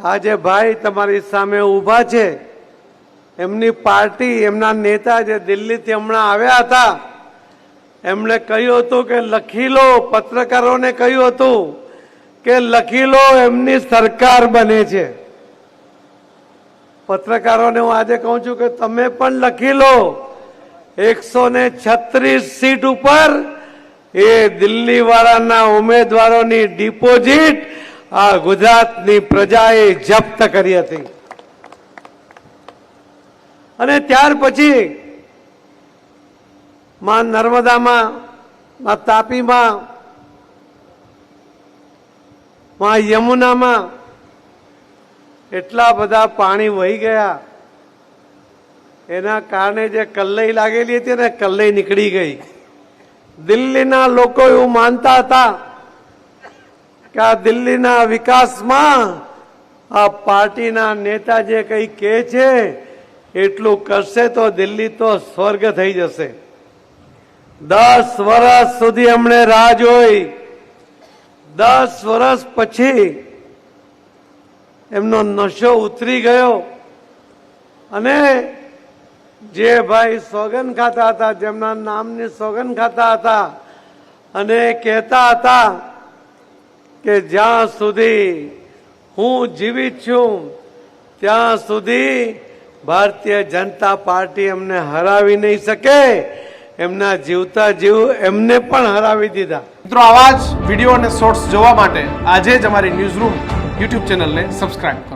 આ જે ભાઈ તમારી સામે ઊભા છે. એમની પાર્ટી એમના નેતા જે દિલ્હીથી હમણાં આવ્યા હતા, એમણે કહ્યું હતું કે લખી લો, પત્રકારોને કહ્યું હતું કે લખી લો, એમની સરકાર બને છે. પત્રકારોને હું આજે કહું છું કે તમે પણ લખી લો. એકસો છત્રીસ સીટ ઉપર એ દિલ્હી વાળાના ઉમેદવારોની ડિપોઝિટ આ ગુજરાતની પ્રજાએ જપ્ત કરી હતી. અને ત્યાર પછી માં નર્મદામાં, માં તાપીમાં, માં યમુનામાં એટલા બધા પાણી વહી ગયા. એના કારણે જે કલ્લઈ લાગેલી હતી ને કલ્લઈ નીકળી ગઈ. દિલ્હીના લોકો એવું માનતા હતા કે આ દિલ્હીના વિકાસમાં આ પાર્ટીના નેતા જે કંઈ કહે છે, એટલું કરશે તો દિલ્હી તો સ્વર્ગ થઈ જશે. દસ વર્ષ સુધી એમણે રાહ જોઈ. દસ વર્ષ પછી એમનો નશો ઉતરી ગયો. અને જે ભાઈ સોગન ખાતા હતા, જેમના નામની સોગન ખાતા હતા, અને કહેતા હતા કે જ્યાં સુધી હું જીવિત છું, ત્યાં સુધી ભારતીય જનતા પાર્ટી એમને હરાવી નહીં શકે. એમના જીવતા જીવ એમને પણ હરાવી દીધા. મિત્રો, આવા જ વીડિયો અને શોર્ટ્સ જોવા માટે આજે જ અમારી ન્યૂઝ રૂમ યુટ્યુબ ચેનલને સબસ્ક્રાઈબ કરો.